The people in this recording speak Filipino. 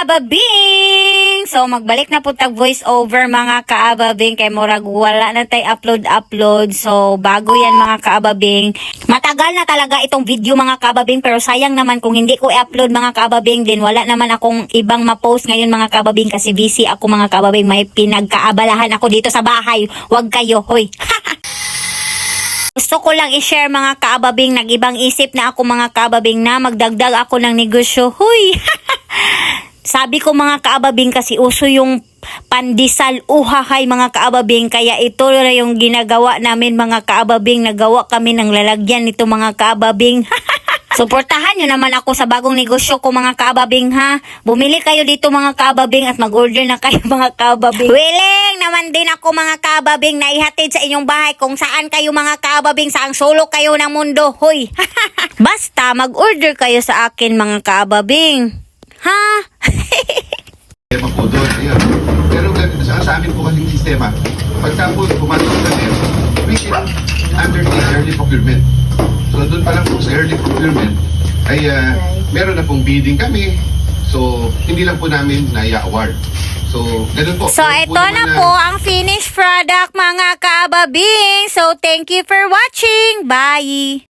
kaababing! So, magbalik na po tag voice over mga kaababing kay Morag wala na tay upload-upload. So, bago yan mga kaababing. Matagal na talaga itong video mga kaababing pero sayang naman kung hindi ko i-upload mga kaababing din wala naman akong ibang ma-post ngayon mga kaababing kasi busy ako mga kaababing. May pinagkaabalahan ako dito sa bahay. Huwag kayo, hoy. Gusto ko lang i-share mga kaababing, nag-ibang isip na ako mga kaababing na magdagdag ako ng negosyo. Huy! Sabi ko mga kaababing kasi uso yung pandesal uhahay mga kaababing kaya ito na yung ginagawa namin mga kaababing nagawa kami ng lalagyan nito mga kaababing Suportahan nyo naman ako sa bagong negosyo ko mga kaababing ha. Bumili kayo dito mga kaababing at mag-order na kayo mga kaababing. Willing naman din ako mga kaababing na ihatid sa inyong bahay kung saan kayo mga kaababing saang solo kayo ng mundo. Hoy! Basta mag-order kayo sa akin mga kaababing. Po doon. Ayun. Pero sa, sa amin po kasing sistema, pagka po pumasok kami, we can undertake early procurement. So doon pa lang po sa early procurement, ay ah, meron na pong bidding kami. So, hindi lang po namin nai-award. So, ganun po. So, ito na po ang finished product mga kaababing. So, thank you for watching. Bye!